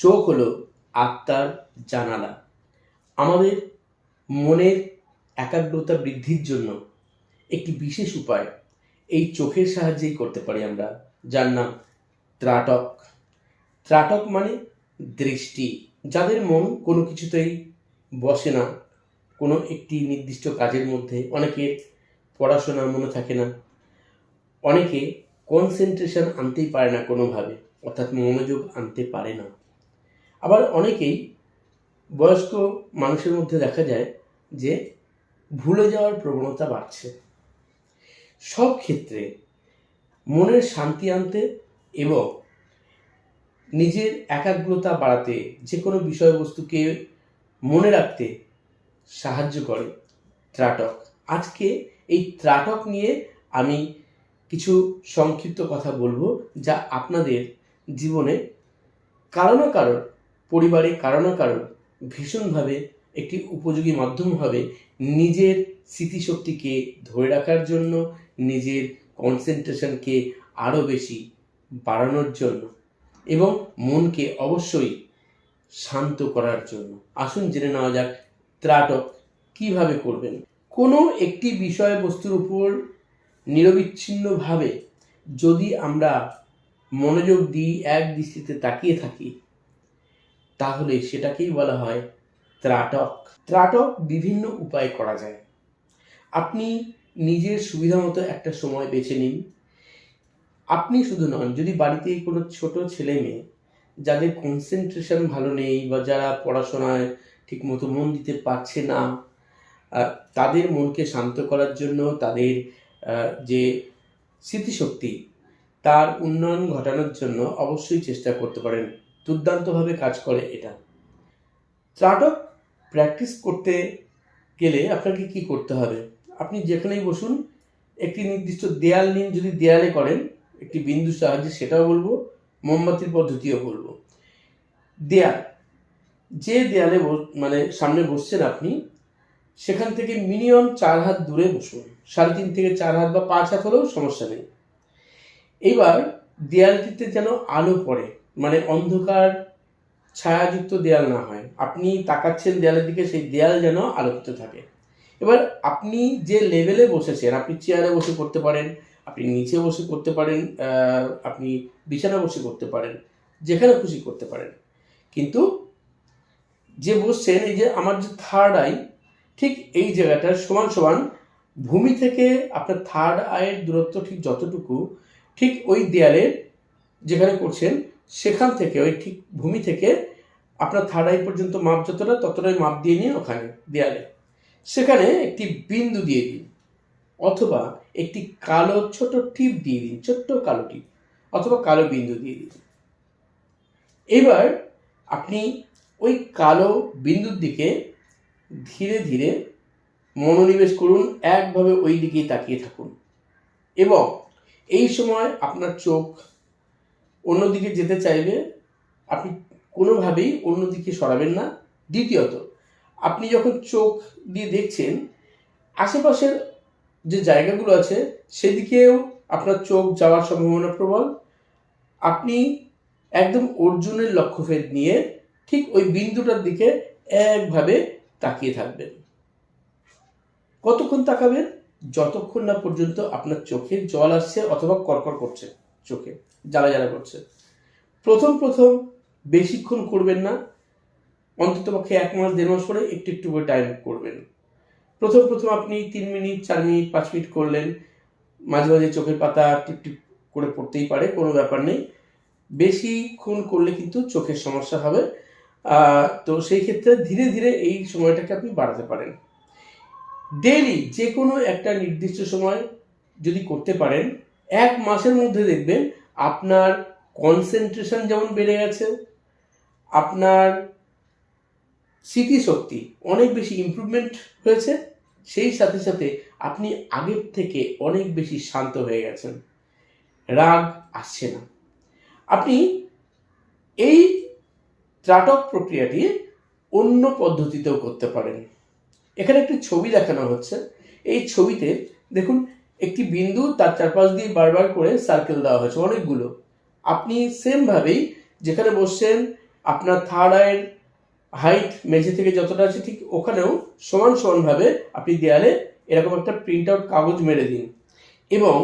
চোখ হলো আত্মার জানালা। আমাদের মনের একাগ্রতা বৃদ্ধির জন্য একটি বিশেষ উপায় এই চোখের সাহায্যেই করতে পারি আমরা, যার নাম ত্রাটক। ত্রাটক মানে দৃষ্টি, যাদের মন কোনো কিছুতেই বসে না, কোনো একটি নির্দিষ্ট কাজের মধ্যে অনেকের পড়াশোনা মনে থাকে না, অনেকে কনসেন্ট্রেশন আনতেই পারে না কোনোভাবে, অর্থাৎ মনোযোগ আনতে পারে না। আবার অনেকেই বয়স্ক মানুষের মধ্যে দেখা যায় যে ভুলে যাওয়ার প্রবণতা বাড়ছে। সব ক্ষেত্রে মনের শান্তি আনতে এবং নিজের একাগ্রতা বাড়াতে যে কোনো বিষয়বস্তুকে মনে রাখতে সাহায্য করে ত্রাটক। আজকে এই ত্রাটক নিয়ে আমি কিছু সংক্ষিপ্ত কথা বলব যা আপনাদের জীবনে কারও না কারোর পরিবারে কারও না কারোর ভীষণভাবে একটি উপযোগী মাধ্যম হবে নিজের স্মৃতিশক্তিকে ধরে রাখার জন্য, নিজের কনসেন্ট্রেশনকে আরও বেশি বাড়ানোর জন্য এবং মনকে অবশ্যই শান্ত করার জন্য। আসুন জেনে নেওয়া যাক ত্রাটক কীভাবে করবেন। কোনো একটি বিষয়বস্তুর উপর নিরবিচ্ছিন্নভাবে যদি আমরা মনোযোগ দিই, এক দৃষ্টিতে তাকিয়ে থাকি তাহলে সেটাকেই বলা হয় ত্রাটক। ত্রাটক বিভিন্ন উপায়ে করা যায়। আপনি নিজের সুবিধা মতো একটা সময় বেছে নিন। আপনি শুধু নন, যদি বাড়িতে কোনো ছোট ছেলে মেয়ে, যাদের কনসেন্ট্রেশন ভালো নেই বা যারা পড়াশোনায় ঠিক মতো মন দিতে পারছে না তাদের মনকে শান্ত করার জন্য তাদের যে স্মৃতিশক্তি, তার উন্নয়ন ঘটানোর জন্য অবশ্যই চেষ্টা করতে পারেন। দুর্দান্তভাবে কাজ করে এটা। ত্রাটক প্র্যাকটিস করতে গেলে আপনাকে কি করতে হবে? আপনি যেখানেই বসুন, একটি নির্দিষ্ট দেয়াল নিন, যদি দেয়ালে করেন, একটি বিন্দু সাহায্যে সেটাও বলব, মোমবাতির পদ্ধতিও বলব। দেয়াল, যে দেয়ালে মানে সামনে বসছেন আপনি, সেখান থেকে মিনিমাম চার হাত দূরে বসুন। সাড়ে তিন থেকে চার হাত বা পাঁচ হাত হলেও সমস্যা নেই। এইবার দেয়ালটিতে যেন আলো পড়ে মানে অন্ধকার ছায়াযুক্ত দেয়াল না হয়। আপনি তাকাচ্ছেন দেয়ালের দিকে, সেই দেয়াল যেন আলোকিত থাকে। এবার আপনি যে লেভেলে বসেছেন, আপনি চেয়ারে বসে করতে পারেন, আপনি নিচে বসে করতে পারেন আপনি বিছানা বসে করতে পারেন, যেখানে খুশি করতে পারেন। কিন্তু যে বসছেন, এই যে আমার যে থার্ড আই ঠিক এই জায়গাটার সমান সমান ভূমি থেকে আপনার থার্ড আয়ের দূরত্ব ঠিক যতটুকু, ঠিক ওই দেয়ালের যেখানে করছেন সেখান থেকে, ওই ঠিক ভূমি থেকে আপনার থার্ড আই পর্যন্ত মাপ যতটা, ততটাই মাপ দিয়ে নিন ওখানে দেয়ালে। সেখানে একটি বিন্দু দিয়ে দিন, অথবা একটি কালো ছোট টিপ দিয়ে দিন, ছোট্ট কালো টিপ, অথবা কালো বিন্দু দিয়ে দিন। এবার আপনি ওই কালো বিন্দুর দিকে ধীরে ধীরে মনোনিবেশ করুন, একভাবে ওই দিকেই তাকিয়ে থাকুন। এবং এই সময় আপনার চোখ অন্যদিকে যেতে চাইবে, আপনি কোনোভাবেই অন্যদিকে সরাবেন না। দ্বিতীয়ত, আপনি যখন চোখ দিয়ে দেখছেন, আশেপাশের যে জায়গাগুলো আছে, সেদিকেও আপনার চোখ যাওয়ার সম্ভাবনা প্রবল। আপনি একদম অর্জুনের লক্ষ্যভেদ নিয়ে ঠিক ওই বিন্দুটার দিকে একভাবে তাকিয়ে থাকবেন। কতক্ষণ তাকাবেন? যতক্ষণ না পর্যন্ত আপনার চোখে জল আসছে অথবা কড়কড় করছে চোখে। জ্বালা জ্বালা করছে। প্রথম প্রথম বেশিক্ষণ করবেন না, অন্তত পক্ষে এক মাস, দেড় মাস পরে একটু একটু করে টাইম করবেন। প্রথম প্রথম আপনি তিন মিনিট, চার মিনিট, পাঁচ মিনিট করলেন, মাঝে মাঝে চোখের পাতা টিপ টিপ করে পড়তেই পারে, কোনো ব্যাপার নেই। বেশিক্ষণ করলে কিন্তু চোখের সমস্যা হবে। তো সেই ক্ষেত্রে ধীরে ধীরে এই সময়টাকে আপনি বাড়াতে পারেন। ডেইলি যে কোনো একটা নির্দিষ্ট সময় যদি করতে পারেন, এক মাসের মধ্যে দেখবেন আপনার কনসেন্ট্রেশন যেমন বেড়ে গেছে, আপনার স্মৃতিশক্তি অনেক বেশি ইম্প্রুভমেন্ট হয়েছে, সেই সাথে সাথে আপনি আগের থেকে অনেক বেশি শান্ত হয়ে গেছেন। রাগ আসছে না। আপনি এই ত্রাটক প্রক্রিয়াটি অন্য পদ্ধতিতেও করতে পারেন। এখানে একটি ছবি দেখানো হচ্ছে। এই ছবিতে দেখুন একটি বিন্দু তার চারপাশ দিয়ে বারবার করে সার্কেল দেওয়া হয়েছে, অনেকগুলো। আপনি সেমভাবেই যেখানে বসছেন, আপনার থার্ড আয়ের হাইট মেঝে থেকে যতটা আছে ঠিক ওখানেও সমান সমানভাবে আপনি দেয়ালে এরকম একটা প্রিন্ট আউট কাগজ মেরে দিন। এবং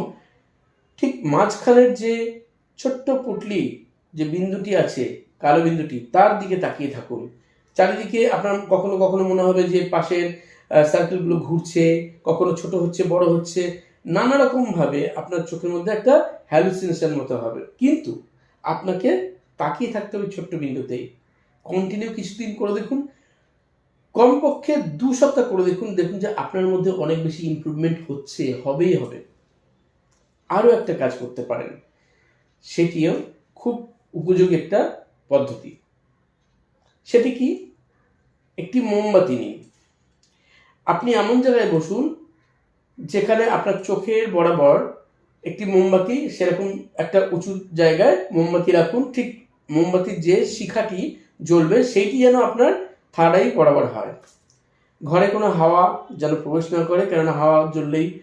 ঠিক মাঝখানের যে ছোট্ট পুটলি যে বিন্দুটি আছে, কালো বিন্দুটি, তার দিকে তাকিয়ে থাকুন। চারিদিকে আপনার কখনো কখনো মনে হবে যে পাশের সার্কেলগুলো ঘুরছে, কখনো ছোট হচ্ছে, বড় হচ্ছে নানা রকমভাবে আপনার চোখের মধ্যে একটা হ্যালুসিনেশন মতো হবে। কিন্তু আপনাকে তাকিয়ে থাকতে হবে ছোট্ট বিন্দুতেই। কন্টিনিউ কিছুদিন করে দেখুন। কমপক্ষে দু সপ্তাহ করে দেখুন। দেখুন যে আপনার মধ্যে অনেক বেশি ইম্প্রুভমেন্ট হচ্ছে, হবেই হবে। আরও একটা কাজ করতে পারেন। সেটিও খুব উপযোগী একটা পদ্ধতি। সেটি কি? একটি মোমবাতি নিন। আপনি এমন জায়গায় বসুন যেখানে আপনার চোখের বরাবর একটি মোমবাতি, সেরকম একটা উঁচু জায়গায় মোমবাতি রাখুন, ঠিক মোমবাতির যে শিখাটি জ্বলবে, সেইটি যেন আপনার থার্ড বরাবর হয়। ঘরে কোনো হাওয়া যেন প্রবেশ না করে, কেননা হাওয়া জ্বললেই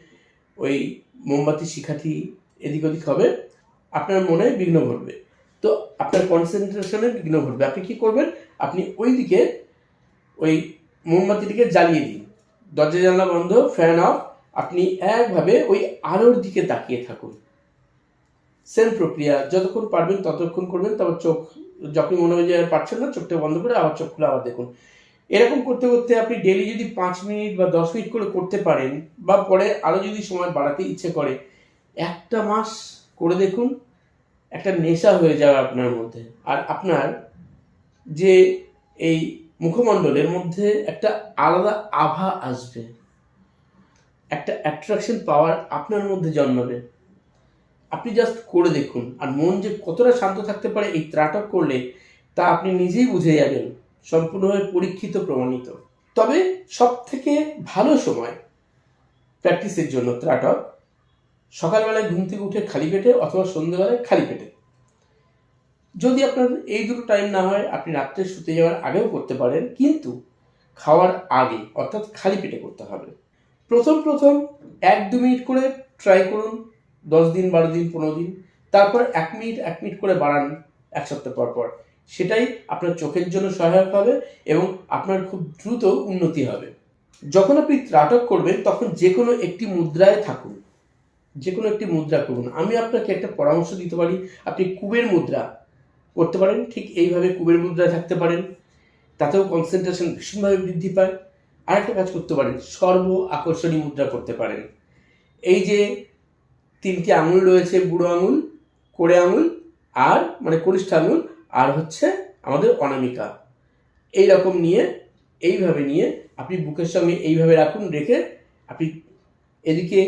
ওই মোমবাতির শিখাটি এদিক ওদিক হবে, আপনার মনে বিঘ্ন ঘটবে। তো আপনার কনসেন্ট্রেশনে বিঘ্ন ঘটবে। আপনি কী করবেন? আপনি ওই দিকে ওই মোমবাতিটিকে জ্বালিয়ে দিন। দরজা জানলা বন্ধ ফ্যান অফ আপনি একভাবে ওই আলোর দিকে তাকিয়ে থাকুন। সেম প্রক্রিয়া, যতক্ষণ পারবেন ততক্ষণ করবেন, তারপর চোখ যখন মনে হয় যে পারছেন না, চোখটা বন্ধ করে আবার চোখ খুলে আবার দেখুন। এরকম করতে করতে আপনি ডেলি যদি পাঁচ মিনিট বা দশ মিনিট করে করতে পারেন, বা পরে আরও যদি সময় বাড়াতে ইচ্ছে করে, একটা মাস করে দেখুন, একটা নেশা হয়ে যাবে আপনার মধ্যে। আর আপনার যে এই মুখমণ্ডলের মধ্যে একটা আলাদা আভা আসবে। একটা অ্যাট্রাকশন পাওয়ার আপনার মধ্যে জন্মাবে। আপনি জাস্ট করে দেখুন, আর মন যে কতটা শান্ত থাকতে পারে এই ত্রাটক করলে, তা আপনি নিজেই বুঝে যাবেন, সম্পূর্ণভাবে পরীক্ষিত, প্রমাণিত। তবে সব থেকে ভালো সময় প্র্যাকটিসের জন্য ত্রাটক, সকালবেলায় ঘুম থেকে উঠে খালি পেটে অথবা সন্ধ্যেবেলায় খালি পেটে। যদি আপনার এই দুটো টাইম না হয়, আপনি রাত্রে শুতে যাওয়ার আগেও করতে পারেন, কিন্তু খাওয়ার আগে, অর্থাৎ খালি পেটে করতে হবে। প্রথম প্রথম এক দু মিনিট করে ট্রাই করুন, দশ দিন, বারো দিন, পনেরো দিন, তারপর এক মিনিট এক মিনিট করে বাড়ান এক সপ্তাহ পর পর। সেটাই আপনার চোখের জন্য সহায়ক হবে এবং আপনার খুব দ্রুত উন্নতি হবে। যখন আপনি ত্রাটক করবেন, তখন যে কোনো একটি মুদ্রায় থাকুন। যে কোনো একটি মুদ্রা করুন। আমি আপনাকে একটা পরামর্শ দিতে পারি। আপনি কুবের মুদ্রা করতে পারেন। ঠিক এইভাবে কুবের মুদ্রায় থাকতে পারেন। তাতেও কনসেন্ট্রেশন ভীষণভাবে বৃদ্ধি পায়। আর একটা কাজ করতে পারেন, সর্ব আকর্ষণী মুদ্রা করতে পারেন। এই যে তিনটি আঙুল রয়েছে, বুড়ো আঙুল, কোড়ে আঙুল, আর মানে কনিষ্ঠ আঙুল, আর হচ্ছে আমাদের অনামিকা। এই রকম নিয়ে, এইভাবে নিয়ে আপনি বুকের সঙ্গে এইভাবে রাখুন, রেখে আপনি এদিকে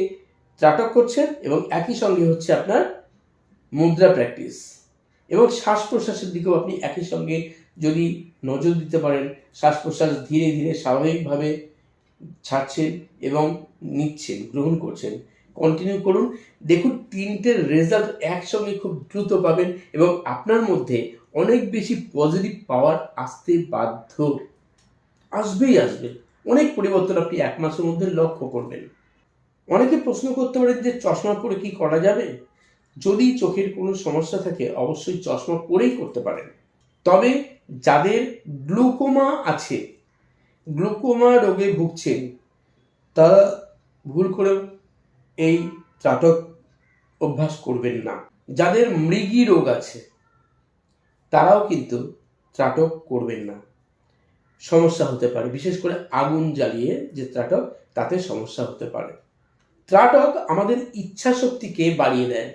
ত্রাটক করছেন এবং একই সঙ্গে হচ্ছে আপনার মুদ্রা প্র্যাকটিস এবং শ্বাস প্রশ্বাসের দিকেও আপনি একই সঙ্গে যদি নজর দিতে পারেন শ্বাস প্রশ্বাস ধীরে ধীরে স্বাভাবিকভাবে ছাড়ছেন এবং নিচ্ছেন, গ্রহণ করছেন। কন্টিনিউ করুন। দেখুন তিনটের রেজাল্ট একসঙ্গে খুব দ্রুত পাবেন এবং আপনার মধ্যে অনেক বেশি পজিটিভ পাওয়ার আসতে বাধ্য। আসবেই আসবে। অনেক পরিবর্তন আপনি এক মাসের মধ্যে লক্ষ্য করবেন। অনেকে প্রশ্ন করতে পারেন যে, চশমা পরে কি করা যাবে? যদি চোখের কোনো সমস্যা থাকে, অবশ্যই চশমা পরেই করতে পারেন। তবে যাদের গ্লুকোমা আছে, গ্লুকোমা রোগে ভুগছেন তারা ভুল করে এই ত্রাটক অভ্যাস করবেন না। যাদের মৃগী রোগ আছে, তারাও কিন্তু ত্রাটক করবেন না। সমস্যা হতে পারে, বিশেষ করে আগুন জ্বালিয়ে যে ত্রাটক, তাতে সমস্যা হতে পারে। ত্রাটক আমাদের ইচ্ছা শক্তিকে বাড়িয়ে দেয়।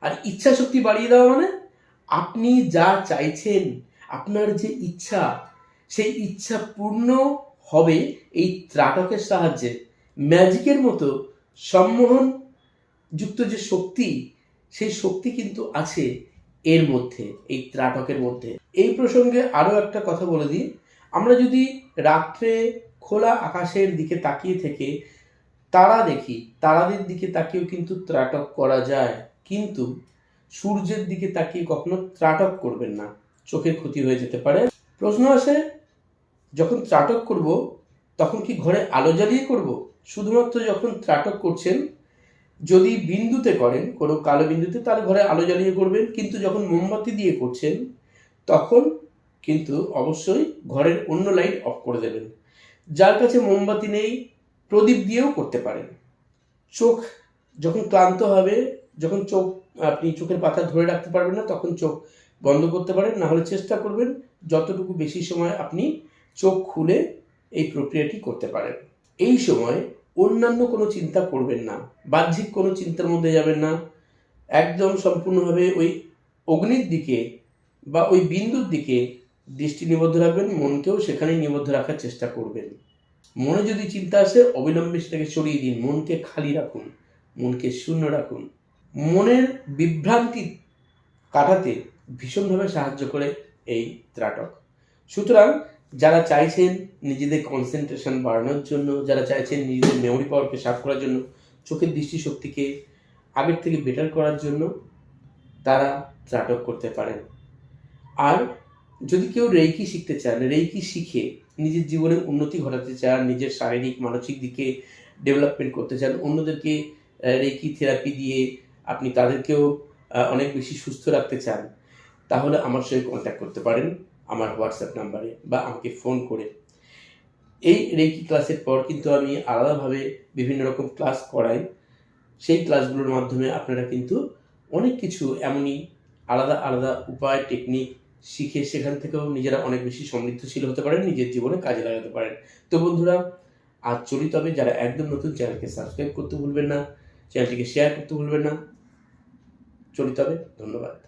আর ইচ্ছা শক্তি বাড়িয়ে দেওয়া মানে আপনি যা চাইছেন, আপনার যে ইচ্ছা, সেই ইচ্ছা পূর্ণ হবে এই ত্রাটকের সাহায্যে। ম্যাজিকের মতো সম্মোহন যুক্ত যে শক্তি, সেই শক্তি কিন্তু আছে এর মধ্যে, এই ত্রাটকের মধ্যে। এই প্রসঙ্গে আরও একটা কথা বলে দিই। আমরা যদি রাত্রে খোলা আকাশের দিকে তাকিয়ে থেকে তারা দেখি, তারাদের দিকে তাকিয়েও কিন্তু ত্রাটক করা যায়। কিন্তু সূর্যের দিকে তাকিয়ে কখনো ত্রাটক করবেন না। চোখের ক্ষতি হয়ে যেতে পারে। প্রশ্ন আসে, যখন ত্রাটক করব, তখন কি ঘরে আলো জ্বালিয়ে করব? শুধুমাত্র যখন ত্রাটক করছেন, যদি বিন্দুতে করেন, কোনো কালো বিন্দুতে, তাহলে ঘরে আলো জ্বালিয়ে করবেন। কিন্তু যখন মোমবাতি দিয়ে করছেন, তখন কিন্তু অবশ্যই ঘরের অন্য লাইট অফ করে দেবেন। যার কাছে মোমবাতি নেই, প্রদীপ দিয়েও করতে পারেন। চোখ যখন ক্লান্ত হবে, যখন চোখ আপনি চোখের পাতা ধরে রাখতে পারবেন না, তখন চোখ বন্ধ করতে পারেন না হলে চেষ্টা করবেন যতটুকু বেশি সময় আপনি চোখ খুলে এই প্রক্রিয়াটি করতে পারেন। এই সময় অন্যান্য কোনো চিন্তা করবেন না, বাহ্যিক কোনো চিন্তার মধ্যে যাবেন না, একদম সম্পূর্ণভাবে ওই অগ্নির দিকে বা ওই বিন্দুর দিকে দৃষ্টি নিবদ্ধ রাখবেন, মনকেও সেখানেই নিবদ্ধ রাখার চেষ্টা করবেন। মনে যদি চিন্তা আসে, অবিলম্বে সেটাকে সরিয়ে দিন, মনকে খালি রাখুন, মনকে শূন্য রাখুন। মনের বিভ্রান্তি কাটাতে ভীষণভাবে সাহায্য করে এই ত্রাটক। সুতরাং যারা চাইছেন নিজেদের কনসেন্ট্রেশন বাড়ানোর জন্য, যারা চাইছেন নিজেদের মেমোরি পাওয়ারকে সাফ করার জন্য, চোখের দৃষ্টিশক্তিকে আগের থেকে বেটার করার জন্য তারা ত্রাটক করতে পারেন। আর যদি কেউ রেইকি শিখতে চান, রেইকি শিখে নিজের জীবনে উন্নতি ঘটাতে চান, নিজের শারীরিক, মানসিক দিকে ডেভেলপমেন্ট করতে চান, অন্যদেরকে রেইকি থেরাপি দিয়ে আপনি তাদেরকেও অনেক বেশি সুস্থ রাখতে চান, তাহলে আমার সঙ্গে কন্ট্যাক্ট করতে পারেন আমার হোয়াটসঅ্যাপ নাম্বারে বা আমাকে ফোন করে। এই রেকি ক্লাসের পর কিন্তু আমি আলাদাভাবে বিভিন্ন রকম ক্লাস করাই। সেই ক্লাসগুলোর মাধ্যমে আপনারা কিন্তু অনেক কিছু এমনই আলাদা আলাদা উপায় টেকনিক শিখে সেখান থেকেও নিজেরা অনেক বেশি সমৃদ্ধশীল হতে পারেন, নিজের জীবনে কাজে লাগাতে পারেন। তো বন্ধুরা, আজ চলি তবে। যারা একদম নতুন, চ্যানেলকে সাবস্ক্রাইব করতে ভুলবেন না, চ্যানেলটিকে শেয়ার করতে ভুলবেন না। চলি হবে। ধন্যবাদ।